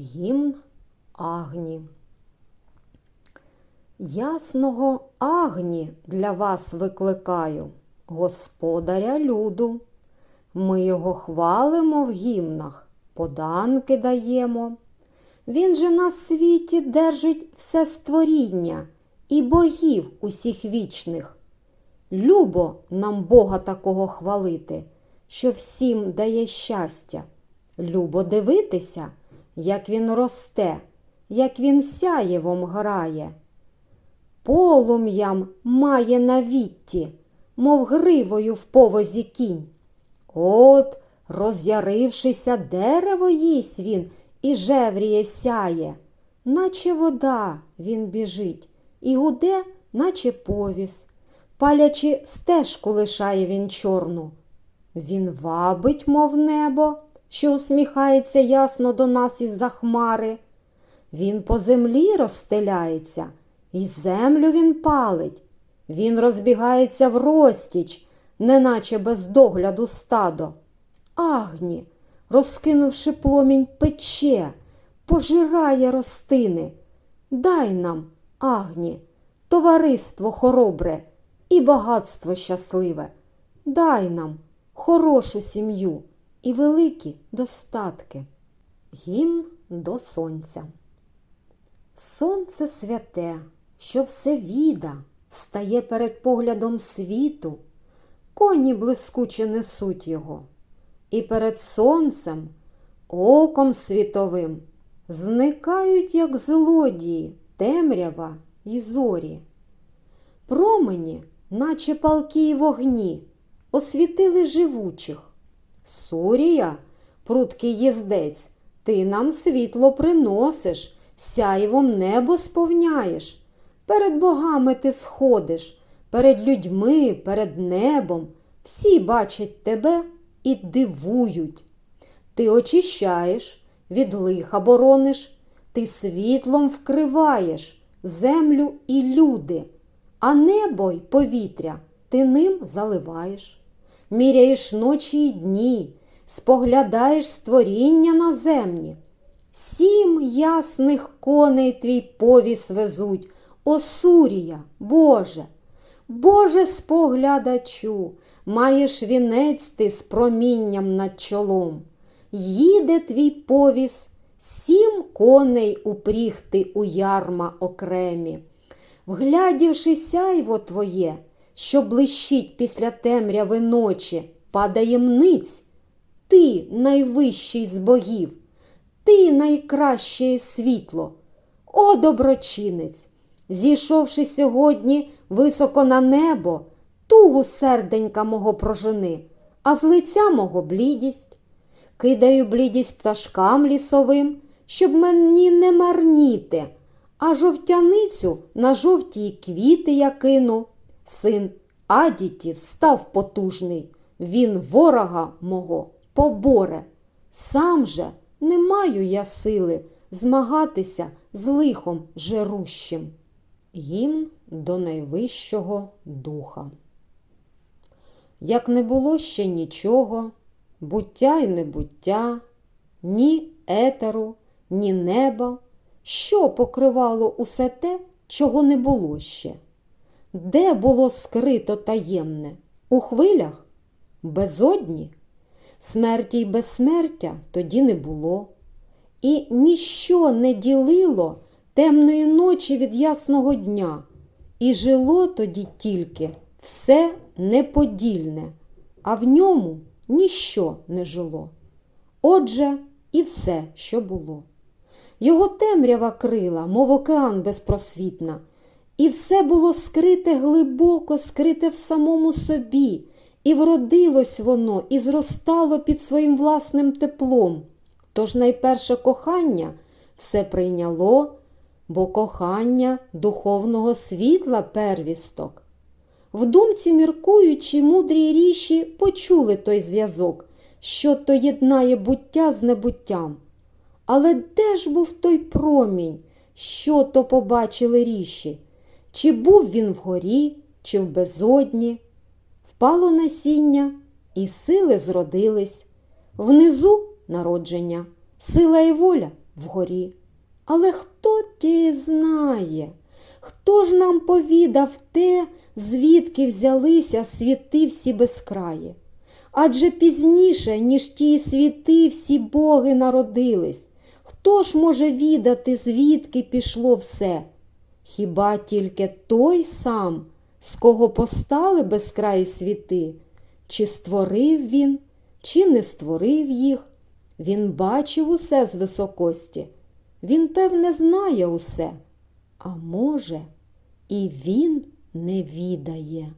Гімн Агні. Ясного Агні для вас викликаю, господаря люду. Ми його хвалимо в гімнах, поданки даємо. Він же на світі держить все створіння і богів усіх вічних. Любо нам Бога такого хвалити, що всім дає щастя. Любо дивитися, як він росте, як він сяєвом грає. Полум'ям має на вітті, мов гривою в повозі кінь. От, роз'ярившися дерево їсть він і жевріє сяє, наче вода він біжить, і гуде, наче повіс, палячи стежку лишає він чорну. Він вабить, мов небо, що усміхається ясно до нас із за хмари. Він по землі розстеляється, і землю він палить. Він розбігається в розтіч, неначе без догляду стадо. Агні, розкинувши пломінь, пече, пожирає ростини. Дай нам, агні, товариство хоробре і багатство щасливе. Дай нам хорошу сім'ю і великі достатки. Гімн до сонця. Сонце святе, що все віда, стає перед поглядом світу, коні блискуче несуть його, і перед сонцем, оком світовим, зникають, як злодії, темрява й зорі. Промені, наче палки й вогні, освітили живучих. Сурія, прудкий їздець, ти нам світло приносиш, сяйвом небо сповняєш. Перед богами ти сходиш, перед людьми, перед небом. Всі бачать тебе і дивують. Ти очищаєш, від лиха борониш, ти світлом вкриваєш землю і люди, а небо й повітря ти ним заливаєш. Міряєш ночі й дні, споглядаєш створіння наземні. Сім ясних коней твій повіс везуть, Осурія, Боже. Боже споглядачу, маєш вінець ти з промінням над чолом. Їде твій повіс, сім коней упрігти у ярма окремі. Вглядівши сяйво твоє, що блищить після темряви ночі, падає мниць, ти найвищий з богів, ти найкраще світло, о доброчинець, зійшовши сьогодні високо на небо, тугу серденька мого прожени, а з лиця мого блідість. Кидаю блідість пташкам лісовим, щоб мені не марніти, а жовтяницю на жовті квіти я кину. Син Адітів став потужний, він ворога мого поборе. Сам же не маю я сили змагатися з лихом жерущим. Гімн до найвищого духа. Як не було ще нічого, буття й небуття, ні етеру, ні неба, що покривало усе те, чого не було ще. Де було скрито таємне? У хвилях? Безодні? Смерті й безсмертя тоді не було. І ніщо не ділило темної ночі від ясного дня, і жило тоді тільки все неподільне, а в ньому ніщо не жило. Отже, і все, що було. Його темрява крила, мов океан безпросвітна, і все було скрите глибоко, скрите в самому собі, і вродилось воно, і зростало під своїм власним теплом. Тож найперше кохання все прийняло, бо кохання духовного світла первісток. В думці міркуючи, мудрі ріші почули той зв'язок, що то єднає буття з небуттям. Але де ж був той промінь, що то побачили ріші? Чи був він вгорі, чи в безодні? Впало насіння, і сили зродились. Внизу народження, сила і воля вгорі. Але хто ті знає? Хто ж нам повідав те, звідки взялися світи всі безкраї? Адже пізніше, ніж ті світи, всі боги народились. Хто ж може відати, звідки пішло все? Хіба тільки той сам, з кого постали безкраї світи? Чи створив він, чи не створив їх? Він бачив усе з високості. Він, певне, знає усе, а може, і він не відає.